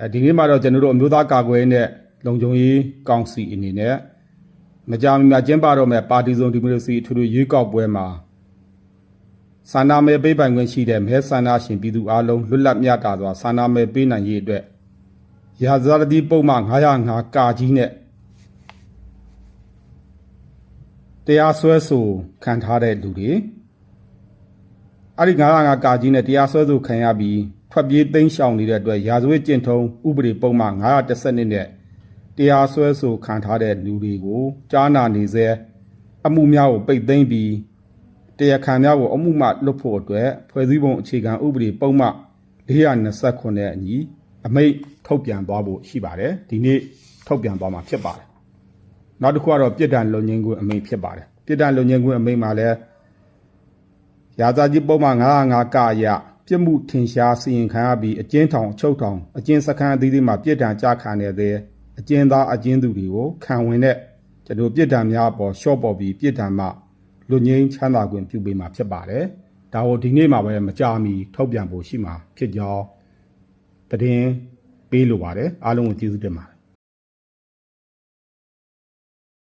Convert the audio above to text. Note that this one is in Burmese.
အဲဒီနေ့မှာတော့ကျွန်တော်တို့အမျိုးသားကာကွယ်ရေးနဲ့လုံခြုံရေးကောင်စီအနေနဲ့မကြာမီမှာကျင်းပတော့မဲ့ပါတီစုံဒီမိုကရေစီအထွေထွေရွေးကောက်ပွဲမှာဆန္ဒမဲပေးပိုင်ခွင့်ရှိတဲ့မဲဆန္ဒရှင်ပြည်သူအလုံးလွတ်လပ်မျှတစွာဆန္ဒမဲပေးနိုင်ရေးအတွက်ရာဇသတိပုံမှန်905ကာကြီးနဲ့တရားစွဲဆိုခံထားတဲ့လူတွေအဲ့ဒီ905ကာကြီးနဲ့တရားစွဲဆိုခံရပြီး ထွက်ပြေးသိမ်းရှောင်နေတဲ့အတွက်ရာဇဝတ်ကျင့်ထုံးဥပဒေပုံမှန်912နဲ့တရားစွဲဆိုခံထားတဲ့လူတွေကိုကြားနာနေစေအမှုများကိုပိတ်သိမ်းပြီးတရားခံများကိုအမှုမှလွတ်ဖို့အတွက်ဖွဲ့စည်းပုံအခြေခံဥပဒေပုံမှန်429နဲ့အညီအမိန့်ထုတ်ပြန်သွားဖို့ရှိပါတယ်ဒီနေ့ထုတ်ပြန်သွားမှာဖြစ်ပါတယ်နောက်တစ်ခုကတော့ပြည်တံလုံငင်းခွင့်အမိန့်ဖြစ်ပါတယ်ပြည်တံလုံငင်းခွင့်အမိန့်မှာလည်းရာဇာကြီးပုံမှန်905ကအရ ပြစ်မှုထင်ရှားစီရင်ခံရပြီးအကျဉ်းထောင်အချုပ်ထောင်အကျဉ်းစခန်းအသီးသီးမှာပြစ်ဒဏ်ကြခံရတဲ့အကျဉ်းသားအကျဉ်းသူတွေကိုခံဝင်တဲ့ကျွန်တော်ပြစ်ဒဏ်များအပေါ်ရှော့ပေါ်ပြီးပြစ်ဒဏ်မှလူငင်းချမ်းသာခွင့်ပြုပေးမှာဖြစ်ပါတယ်။ဒါကိုဒီနေ့မှာပဲမကြာမီထုတ်ပြန်ဖို့ရှိမှာဖြစ်ကြောင်းသတင်းပေးလိုပါတယ်အားလုံးကိုကျေးဇူးတင်ပါတယ်